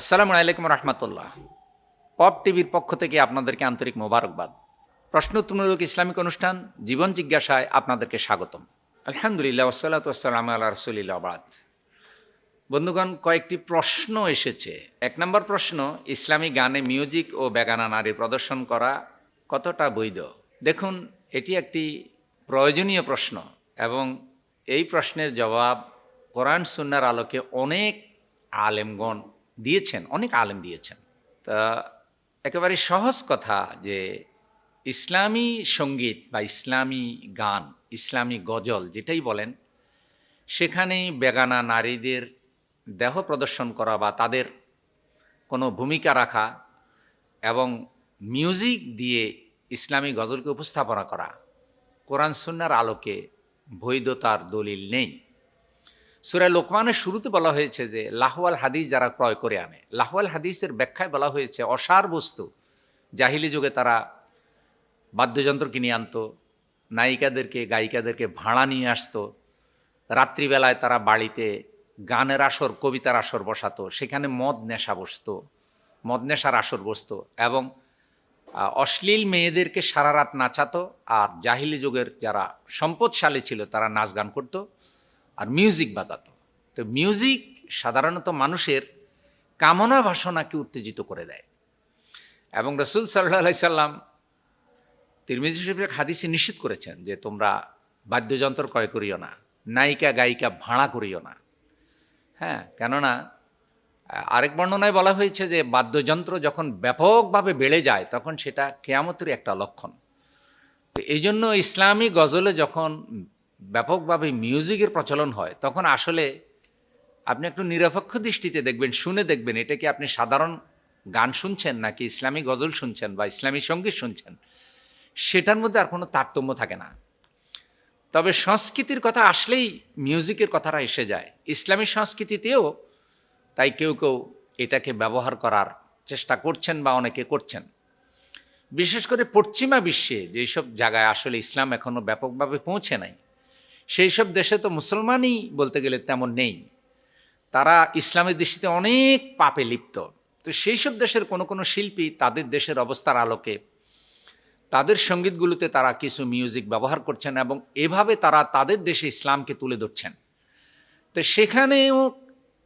আসসালামু আলাইকুম রহমতুল্লাহ। পপ টিভির পক্ষ থেকে আপনাদেরকে আন্তরিক মোবারকবাদ। প্রশ্নোত্তরমূলক ইসলামিক অনুষ্ঠান জীবন জিজ্ঞাসায় আপনাদেরকে স্বাগতম। আলহামদুলিল্লাহ ওসালাত আসসালাম আল্লাহ রসুলিল্লাহ বাদ। বন্ধুগণ, কয়েকটি প্রশ্ন এসেছে। এক নম্বর প্রশ্ন, ইসলামী গানে মিউজিক ও বেগানা নারী প্রদর্শন করা কতটা বৈধ? দেখুন, এটি একটি প্রয়োজনীয় প্রশ্ন এবং এই প্রশ্নের জবাব কোরআন সুন্নার আলোকে অনেক আলেমগণ দিয়েছেন, অনেক আলেম দিয়েছেন। তা একেবারে সহজ কথা যে ইসলামী সংগীত বা ইসলামী গান, ইসলামী গজল যেটাই বলেন, সেখানে বেগানা নারীদের দেহ প্রদর্শন করা বা তাদের কোনো ভূমিকা রাখা এবং মিউজিক দিয়ে ইসলামী গজলকে উপস্থাপনা করা, কোরআন সুন্নার আলোকে বৈধতার দলিল নেই। সুরায় লোকমানের শুরুতে বলা হয়েছে যে, লাহওয়াল হাদিস যারা ক্রয় করে আনে। লাহওয়াল হাদিসের ব্যাখ্যায় বলা হয়েছে, অসার বস্তু, জাহিলি যুগে তারা বাদ্যযন্ত্র কিনে আনতো, নায়িকাদেরকে, গায়িকাদেরকে ভাড়া নিয়ে আসতো, রাত্রিবেলায় তারা বাড়িতে গানের আসর, কবিতার আসর বসাতো, সেখানে মদ নেশা বসতো, মদ নেশার আসর বসতো এবং অশ্লীল মেয়েদেরকে সারা রাত নাচাতো আর জাহিলি যুগের যারা সম্পদশালী ছিল তারা নাচ গান করতো। আর মিউজিক বাজাতো। তো মিউজিক সাধারণত মানুষের কামনা বাসনাকে উত্তেজিত করে দেয়। এবং রসুল সাল্লাহ সাল্লাম তিরমিজি শরীফের হাদিসে নিশ্চিত করেছেন যে তোমরা বাদ্যযন্ত্র ক্রয় করিও না, নায়িকা, গায়িকা ভাড়া করিও না। হ্যাঁ কেননা, আরেক বর্ণনায় বলা হয়েছে যে বাদ্যযন্ত্র যখন ব্যাপকভাবে বেড়ে যায়, তখন সেটা কেয়ামতের একটা লক্ষণ। তো এই জন্য ইসলামী গজলে যখন ব্যাপকভাবে মিউজিকের প্রচলন হয়, তখন আসলে আপনি একটু নিরপেক্ষ দৃষ্টিতে দেখবেন, শুনে দেখবেন, এটা কি আপনি সাধারণ গান শুনছেন নাকি ইসলামী গজল শুনছেন বা ইসলামী সংগীত শুনছেন? সেটার মধ্যে আর কোনো তারতম্য থাকে না। তবে সংস্কৃতির কথা আসলেই মিউজিকের কথাটা এসে যায়। ইসলামী সংস্কৃতিতেও তাই কেউ কেউ এটাকে ব্যবহার করার চেষ্টা করছেন বা অনেকে করছেন। বিশেষ করে পশ্চিমা বিশ্বে যেসব জায়গায় আসলে ইসলাম এখনও ব্যাপকভাবে পৌঁছে নাই সেই সব দেশে তো মুসলমানই বলতে গেলে তেমন নেই। তারা ইসলামের দৃষ্টিতে অনেক পাপে লিপ্ত। তো সেই সব দেশের কোনো কোনো শিল্পী তাদের দেশের অবস্থার আলোকে তাদের সঙ্গীতগুলোতে তারা কিছু মিউজিক ব্যবহার করছেন এবং এভাবে তারা তাদের দেশে ইসলামকে তুলে ধরছেন। তো সেখানেও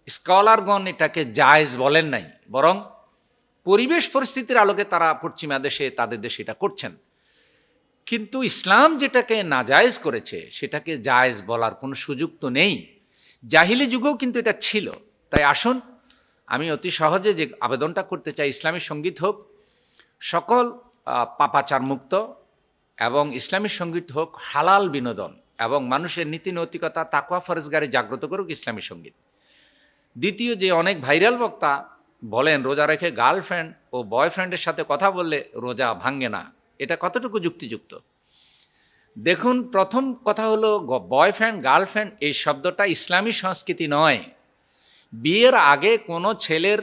স্কলারগণ এটাকে জায়েজ বলেন নাই, বরং পরিবেশ পরিস্থিতির আলোকে তারা পশ্চিমা দেশে তাদের দেশে এটা করছেন। কিন্তু ইসলাম যেটাকে নাজায়েজ করেছে, সেটাকে জায়েজ বলার কোনো সুযোগ তো নেই। জাহিলি যুগেও কিন্তু এটা ছিল। তাই আসুন, আমি অতি সহজে যে আবেদনটা করতে চাই, ইসলামী সংগীত হোক, সকল পাপাচার মুক্ত এবং ইসলামী সংগীত হোক, হালাল বিনোদন এবং মানুষের নীতি নৈতিকতা, তাকওয়া ফরজগারে জাগ্রত করুক ইসলামী সংগীত। দ্বিতীয় যে অনেক ভাইরাল বক্তা বলেন, রোজা রেখে গার্লফ্রেন্ড ও বয়ফ্রেন্ডের সাথে কথা বললে রোজা ভাঙ্গে না। এটা কতটুকু যুক্তিযুক্ত? দেখুন, প্রথম কথা হলো বয়ফ্রেন্ড গার্লফ্রেন্ড এই শব্দটা ইসলামী সংস্কৃতি নয়। বিয়ের আগে কোনো ছেলের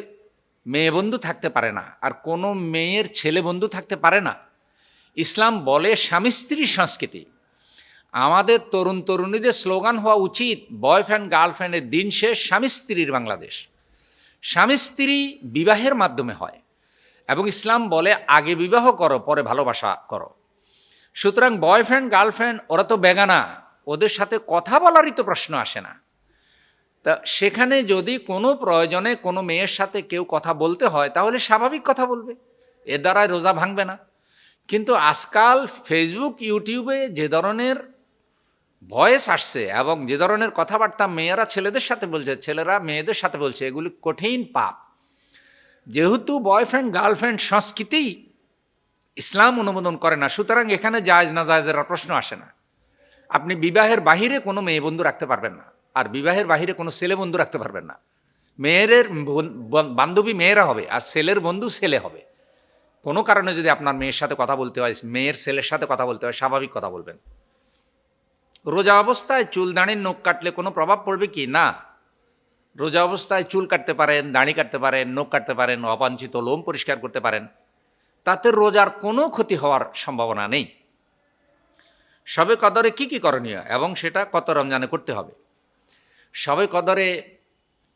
মেয়ে বন্ধু থাকতে পারে না, আর কোনো মেয়ের ছেলে বন্ধু থাকতে পারে না। ইসলাম বলে স্বামী স্ত্রীর সংস্কৃতি। আমাদের তরুণ তরুণীদের স্লোগান হওয়া উচিত বয়ফ্রেন্ড গার্লফ্রেন্ডের দিন শেষ, স্বামী স্ত্রীর বাংলাদেশ। স্বামী স্ত্রী বিবাহের মাধ্যমে হয়। এবং ইসলাম বলে, আগে বিবাহ করো, পরে ভালোবাসা করো। সুতরাং বয়ফ্রেন্ড, গার্লফ্রেন্ড, ওরা তো বেগানা ওদের সাথে কথা বলারই তো প্রশ্ন আসে না। তা সেখানে যদি কোনো প্রয়োজনে কোনো মেয়ের সাথে কেউ কথা বলতে হয়, তাহলে স্বাভাবিক কথা বলবে। এর দ্বারাই রোজা ভাঙবে না। কিন্তু আজকাল ফেসবুক ইউটিউবে যে ধরনের ভয়েস আসছে এবং যে ধরনের কথাবার্তা মেয়েরা ছেলেদের সাথে বলছে, ছেলেরা মেয়েদের সাথে বলছে, এগুলি কঠিন পাপ। যেহেতু বয়ফ্রেন্ড গার্লফ্রেন্ড সংস্কৃতি ইসলাম অনুমোদন করে না, সুতরাং এখানে জায়জ না জায়জের প্রশ্ন আসে না। আপনি বিবাহের বাহিরে কোনো মেয়ে বন্ধু রাখতে পারবেন না, আর বিবাহের বাহিরে কোনো ছেলে বন্ধু রাখতে পারবেন না। বন- বান্ধবী মেয়েরা হবে, আর ছেলের বন্ধু ছেলে হবে। কোনো কারণে যদি আপনার মেয়ের সাথে কথা বলতে হয়, মেয়ের ছেলের সাথে কথা বলতে হয়, স্বাভাবিক কথা বলবেন। রোজা অবস্থায় চুল দাঁড়িয়ে নখ কাটলে কোনো প্রভাব পড়বে কি? না। রোজা অবস্থায় চুল কাটতে পারেন, দাড়ি কাটতে পারেন, নখ কাটতে পারেন, অবাঞ্ছিত লোম পরিষ্কার করতে পারেন, তাতে রোজার কোনো ক্ষতি হওয়ার সম্ভাবনা নেই। সবে কদরে কি কি করণীয় এবং সেটা কত রমজানে করতে হবে? সবে কদরে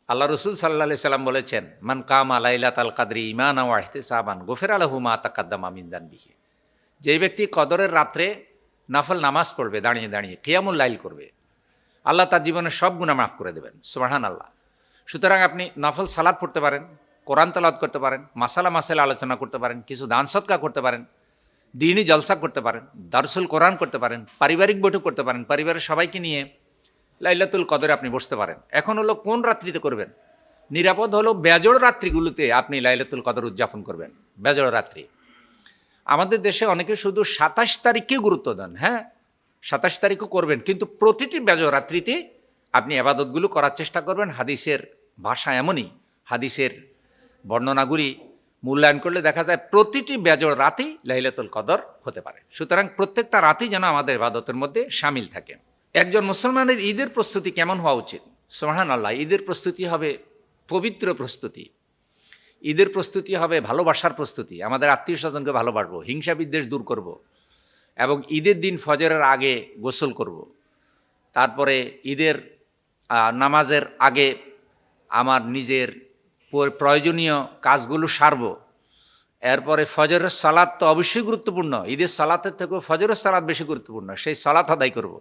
আল্লাহ রসুল সাল্লা সাল্লাম বলেছেন, মান কাম আলাইলাত আল কাদরি ইমান ওয়াহতে সাবান গোফের আলহুমা তাকাদ্দাম আমিনদান বিহে যে ব্যক্তি কদরের রাত্রে নাফল নামাজ পড়বে, দাঁড়িয়ে দাঁড়িয়ে, কিয়ামুল লাইল করবে, আল্লাহ তার জীবনের সব গুণা মাফ করে দেবেন সুবাহান আল্লাহ সুতরাং আপনি নাফল সালাদ পড়তে পারেন, কোরআন তালাদ করতে পারেন, মাসালা মাসালা আলোচনা করতে পারেন, কিছু দান সৎকা করতে পারেন, দিনই জলসা করতে পারেন, দারসুল কোরআন করতে পারেন, পারিবারিক বৈঠক করতে পারেন, পরিবারের সবাইকে নিয়ে লাইলাতুল কদরে আপনি বসতে পারেন। এখন হলো কোন রাত্রিতে করবেন? নিরাপদ হলো বেজোড় রাত্রিগুলোতে আপনি লাইলাতুল কদর উদযাপন করবেন, বেজোড় রাত্রি। আমাদের দেশে অনেকে শুধু সাতাশ তারিখকে গুরুত্ব দেন হ্যাঁ? সাতাশ তারিখও করবেন, কিন্তু প্রতিটি বেজোড় রাত্রিতে আপনি আবাদতগুলো করার চেষ্টা করবেন। হাদিসের ভাষা এমনই। হাদিসের বর্ণনাগুলি মূল্যায়ন করলে দেখা যায় প্রতিটি বেজোড় রাতেই লাইলাতুল কদর হতে পারে। সুতরাং প্রত্যেকটা রাতেই যেন আমাদের ইবাদতের মধ্যে সামিল থাকে। একজন মুসলমানের ঈদের প্রস্তুতি কেমন হওয়া উচিত? সোহান আল্লাহ ঈদের প্রস্তুতি হবে পবিত্র প্রস্তুতি। ঈদের প্রস্তুতি হবে ভালোবাসার প্রস্তুতি। আমাদের আত্মীয় স্বজনকে ভালোবাসবো, হিংসা বিদ্বেষ দূর করব। এবং ঈদের দিন ফজরের আগে গোসল করব। তারপরে ঈদের নামাজের আগে আমার নিজের প্রয়োজনীয় কাজগুলো সারব। এরপরে ফজরের সালাদ তো অবশ্যই গুরুত্বপূর্ণ। ঈদের সালাতের থেকেও ফজরের সালাদ বেশি গুরুত্বপূর্ণ। সেই সালাত আদায় করব।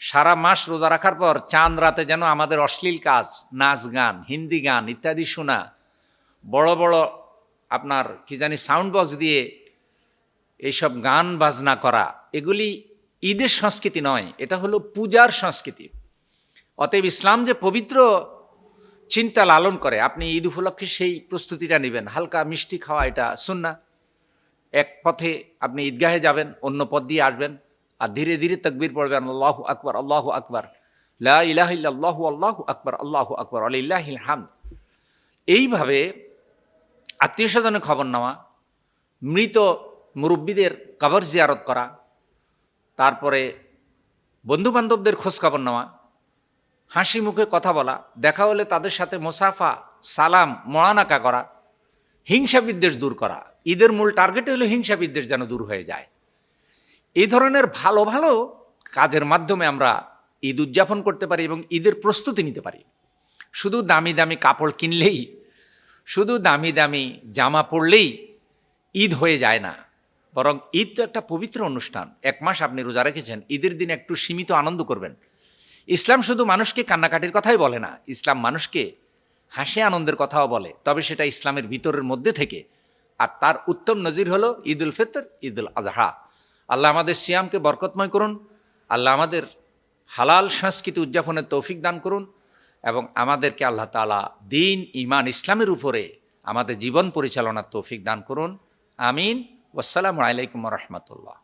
সারা মাস রোজা রাখার পর চাঁদ রাতে যেন আমাদের অশ্লীল কাজ, নাচ গান, হিন্দি গান ইত্যাদি শোনা, বড় বড় আপনার কি জানি সাউন্ড বক্স দিয়ে এইসব গান বাজনা করা, এগুলি ঈদের সংস্কৃতি নয়, এটা হলো পূজার সংস্কৃতি। অতএব ইসলাম যে পবিত্র চিন্তা লালন করে, আপনি ঈদ উপলক্ষে সেই প্রস্তুতিটা নেবেন। হালকা মিষ্টি খাওয়া এটা সুন্না এক পথে আপনি ঈদগাহে যাবেন, অন্য পথ দিয়ে আসবেন, আর ধীরে ধীরে তকবির পড়বেন, আল্লাহ আকবর আল্লাহ আকবর। লা ইলাহ আল্লাহ আল্লাহ আকবর আল্লাহ আকবর, আলিল্লাহিল হাম এইভাবে আত্মীয় স্বজনের খবর নেওয়া, মৃত মুরব্বীদের কবর জিয়ারত করা, তারপরে বন্ধুবান্ধবদের খোঁজখবর নেওয়া হাসি মুখে কথা বলা, দেখা হলে তাদের সাথে মোসাফা, সালাম মরানাকা করা, হিংসা বিদ্বেষ দূর করা। ঈদের মূল টার্গেট হলো হিংসা বিদ্বেষ যেন দূর হয়ে যায়। এই ধরনের ভালো ভালো কাজের মাধ্যমে আমরা ঈদ উদযাপন করতে পারি এবং ঈদের প্রস্তুতি নিতে পারি। শুধু দামি দামি কাপড় কিনলেই, শুধু দামি দামি জামা পরলেই ঈদ হয়ে যায় না। বরং ঈদ তো একটা পবিত্র অনুষ্ঠান। এক মাস আপনি রোজা রেখেছেন, ঈদের দিন একটু সীমিত আনন্দ করবেন। ইসলাম শুধু মানুষকে কান্নাকাটির কথাই বলে না, ইসলাম মানুষকে হাসি আনন্দের কথাও বলে। তবে সেটা ইসলামের ভিতরের মধ্যে থেকে। আর তার উত্তম নজির হলো ঈদ উল ফিতর ঈদ উল আজহা আল্লাহ আমাদের সিয়ামকে বরকতময় করুন, আল্লাহ আমাদের হালাল সংস্কৃতি উদযাপনের তৌফিক দান করুন, এবং আমাদেরকে আল্লাহ তালা দিন ইমান ইসলামের উপরে আমাদের জীবন পরিচালনার তৌফিক দান করুন। আমিন। ওয়াসালামু আলাইকুম রহমতুল্লাহ।